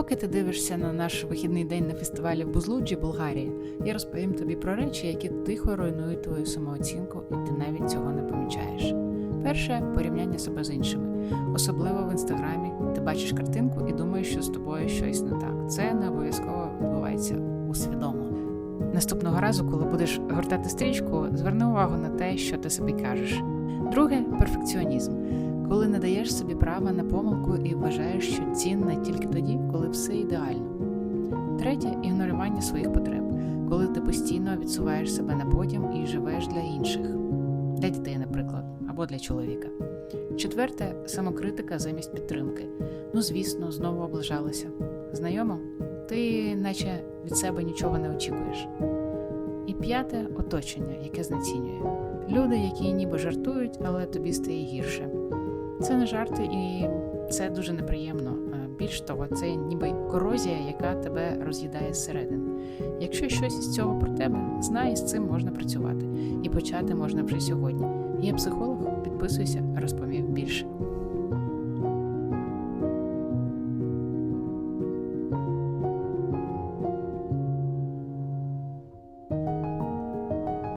Поки ти дивишся на наш вихідний день на фестивалі в Бузлуджі, Болгарія, я розповім тобі про речі, які тихо руйнують твою самооцінку, і ти навіть цього не помічаєш. Перше порівняння себе з іншими, особливо в інстаграмі. Ти бачиш картинку і думаєш, що з тобою щось не так. Це не обов'язково відбувається усвідомо. Наступного разу, коли будеш гортати стрічку, зверни увагу на те, що ти собі кажеш. Друге перфекціонізм коли не даєш собі права на помилку і вважаєш, що цінна тільки тоді, коли все ідеально. Третє ігнорування своїх потреб, коли ти постійно відсуваєш себе на потім і живеш для інших, для дітей, наприклад, або для чоловіка. Четверте самокритика замість підтримки. Ну, звісно, знову облажалася. Знайомо? Ти наче від себе нічого не очікуєш. І п'яте оточення, яке знецінює. Люди, які ніби жартують, але тобі стає гірше. Це не жарти, і це дуже неприємно. Більш того, це ніби корозія, яка тебе роз'їдає зсередини. Якщо щось із цього про тебе, знай, з цим можна працювати. І почати можна вже сьогодні. Я психолог, підписуйся, розповів більше.